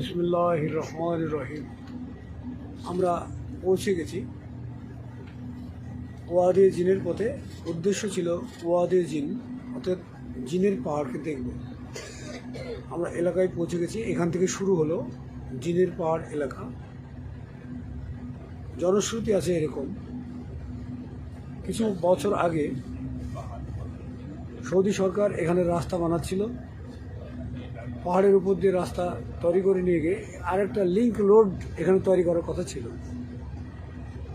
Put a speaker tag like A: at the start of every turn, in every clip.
A: বিসমুল্লাহ রহমান রহিম আমরা পৌঁছে গেছি। ওয়াদে জিনের পথে। উদ্দেশ্য ছিল ওয়াদে জিন, অর্থাৎ জিনের পাহাড়কে দেখব। আমরা এলাকায় পৌঁছে গেছি। এখান থেকে শুরু হলো জিনের পাহাড় এলাকা। জনশ্রুতি আছে এরকম। কিছু বছর আগে সৌদি সরকার এখানে রাস্তা বানাচ্ছিল। পাহাড়ের উপর দিয়ে রাস্তা তৈরি করে নিয়ে গিয়ে আরেকটা লিঙ্ক রোড এখানে তৈরি করার কথা ছিল।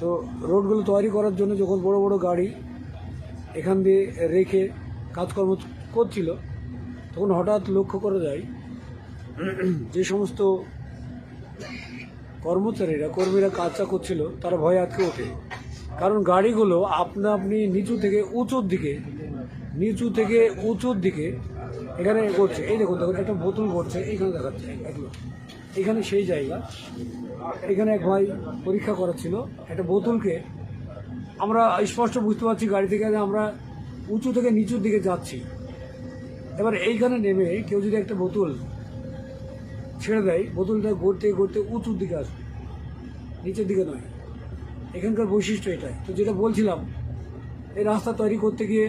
A: তো রোডগুলো তৈরি করার জন্য যখন বড় বড় গাড়ি এখান দিয়ে রেখে কাজকর্ম করছিল, তখন হঠাৎ লক্ষ্য করা যায় যে সমস্ত কর্মচারীরা, কর্মীরা কাজটা করছিল, তারা ভয়ে আটকে ওঠে। কারণ গাড়িগুলো আপনা আপনি নিচু থেকে উঁচুর দিকে, নিচু থেকে উঁচুর দিকে এখানে করছে, এই দেখুন দেখুন, একটা বোতল করছে, এইখানে দেখাচ্ছে এগুলো এখানে সেই জায়গা। এখানে এক ভাই পরীক্ষা করাচ্ছিল, একটা বোতলকে। আমরা স্পষ্ট বুঝতে পারছি গাড়ি থেকে আমরা উঁচু থেকে নিচুর দিকে যাচ্ছি। এবার এইখানে নেমে কেউ যদি একটা বোতল ছেড়ে দেয়, বোতলটা গড়তে গড়তে উঁচুর দিকে আসবে, নিচের দিকে নয়। এখানকার বৈশিষ্ট্য এটাই। তো যেটা বলছিলাম, এই রাস্তা তৈরি করতে গিয়ে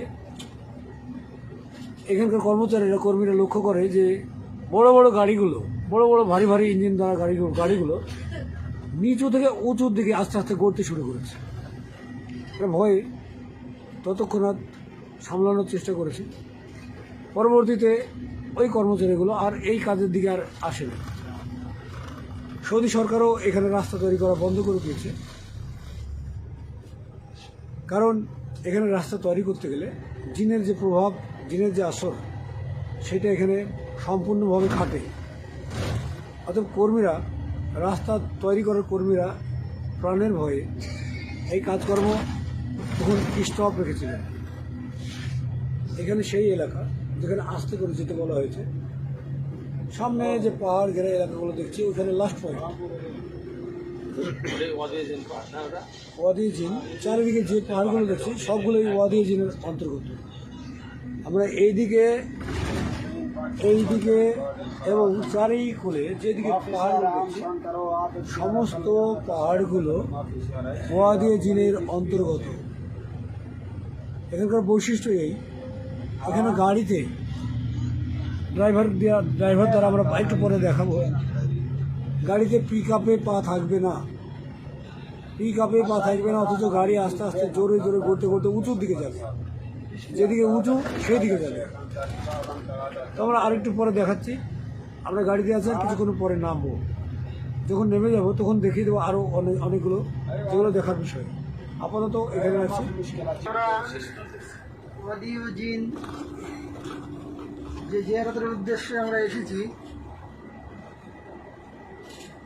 A: এখানকার কর্মচারীরা, কর্মীরা লক্ষ্য করে যে বড় বড় গাড়িগুলো, বড় বড় ভারী ভারী ইঞ্জিন দ্বারা গাড়িগুলো গাড়িগুলো নিচু থেকে উঁচুর দিকে আস্তে আস্তে গড়তে শুরু করেছে। ভয়ে ততক্ষণাৎ সামলানোর চেষ্টা করেছে। পরবর্তীতে ওই কর্মচারীগুলো আর এই কাজের দিকে আর আসে না। সৌদি সরকারও এখানে রাস্তা তৈরি করা বন্ধ করে দিয়েছে। কারণ এখানে রাস্তা তৈরি করতে গেলে জিনের যে প্রভাব জিনের যে আসর, সেটা এখানে সম্পূর্ণভাবে খাটে। অর্থাৎ কর্মীরা, রাস্তা তৈরি করার কর্মীরা প্রাণের ভয়ে এই কাজকর্ম তখন স্টপ রেখেছিলেন। এখানে সেই এলাকা যেখানে আস্তে করে যেতে বলা হয়েছে। সামনে যে পাহাড় ঘেরা এলাকাগুলো দেখছি ওখানে লাস্ট পয়েন্ট ওয়াদি জিন চারিদিকে যে পাহাড়গুলো দেখছি, সবগুলোই ওয়াদি জিনের অন্তর্গত। আমরা এইদিকে এইদিকে এবং চারিকোলে যেদিকে পাহাড় দেখছি সমস্ত পাহাড়গুলো ওয়াদি জিনের অন্তর্গত। এখানকার বৈশিষ্ট্য এই, এখানে গাড়িতে ড্রাইভার দেওয়া ড্রাইভার দ্বারা আমরা একটু পরে দেখাবো। গাড়িতে পিক আপে পা থাকবে না। পিক আপে পা থাকবে না, অথচ গাড়ি আস্তে আস্তে জোরে জোরে করতে করতে উঁচুর দিকে যাবে। যেদিকে উঁচু সেই দিকে যাবে। তো আমরা আরেকটু পরে দেখাচ্ছি। আমরা গাড়িতে আছি, আর কিছুক্ষণ পরে নামবো। যখন নেমে যাব, তখন দেখিয়ে দেবো আরও অনেক অনেকগুলো, যেগুলো দেখার বিষয়। আপাতত এখানে আছি।
B: যে জিয়ারতের উদ্দেশ্যে আমরা এসেছি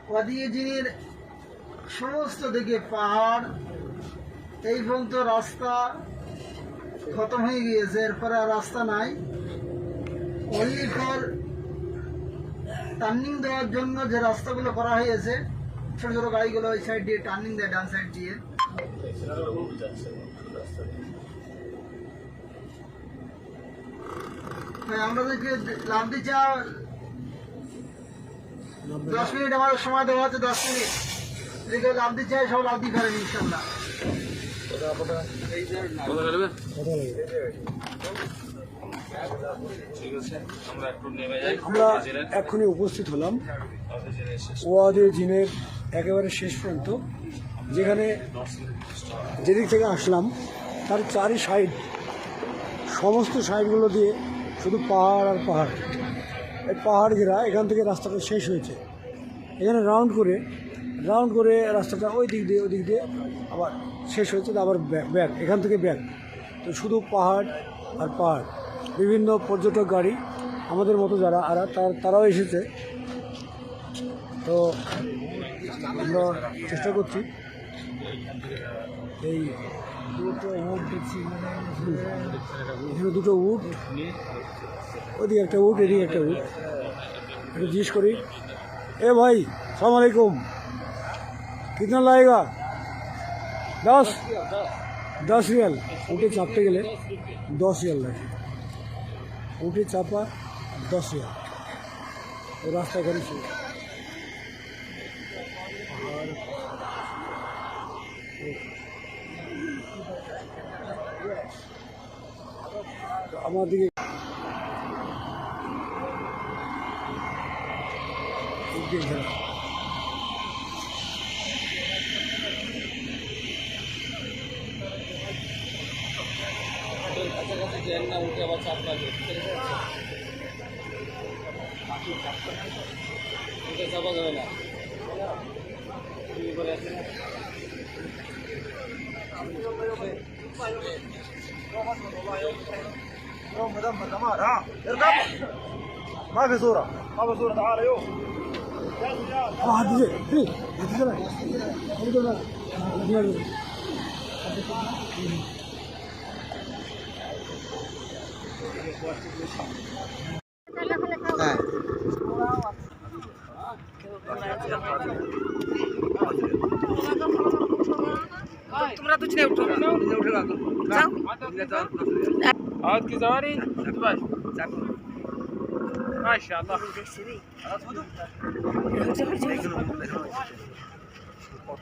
B: ওয়াদিউ জিনের সমস্ত দিকে পাহাড়, এই পর্যন্ত রাস্তা খতম হয়ে গিয়েছে এরপরে আর রাস্তা নাই। অনলি ফর টার্নিং দেওয়ার জন্য যে রাস্তাগুলো করা হয়েছে ছোট ছোট গাড়িগুলো ওই সাইড দিয়ে টার্নিং দেয় ডান সাইড দিয়ে। হ্যাঁ, আমাদেরকে লাভ দিচ্ছে দশ মিনিট আমার সময় দেওয়া হচ্ছে দশ মিনিট। লাভ দিচ্ছে সব লাভ দিয়ে ফেলেন ইনশাল্লাহ?
A: আমরা এক্ষুনি উপস্থিত হলাম। ওয়াদে জিনের একেবারে শেষ প্রান্ত যেখানে যেদিক থেকে আসলাম, তার চারি সাইড, সমস্ত সাইডগুলো দিয়ে শুধু পাহাড় আর পাহাড়। এই পাহাড় ঘেরা এখান থেকে রাস্তাটা শেষ হয়েছে। এখানে রাউন্ড করে রাউন্ড করে রাস্তাটা ওই দিক দিয়ে ওই দিক দিয়ে আবার শেষ হয়েছে আবার ব্যাক এখান থেকে ব্যাক। তো শুধু পাহাড় আর পাহাড়, বিভিন্ন পর্যটক গাড়ি, আমাদের মতো যারা, আর, তার- তারাও এসেছে। তো আমরা চেষ্টা করছি। এই দুটো উট এখানে দুটো উট, ওদিকে একটা উট, এদিকে একটা উট। একটু জিজ্ঞেস করি। এ ভাই, সালাম আলাইকুম। কিতনা লাগেগা দশ দশ রিয়াল উঠে চাপতে গেলে দশ রিয়াল লাগে উঠে চাপা দশ রিয়াল ও রাস্তা এখানে ছিল আর আমার দিকে উদ্দিন
C: त्यांना मोठी आवाज़ साधला गेली सभा घ्यायला तुम्ही बरे
B: ما في صورة ما في صورة تعال يو
A: واحد يجي في يجي لك হ্যাঁ তোমরা তো
D: ছেড়ে উঠো। উঠে রাখো যাও
C: আজ কি যাওয়ারই? বাস যাও মাশাআল্লাহ। কত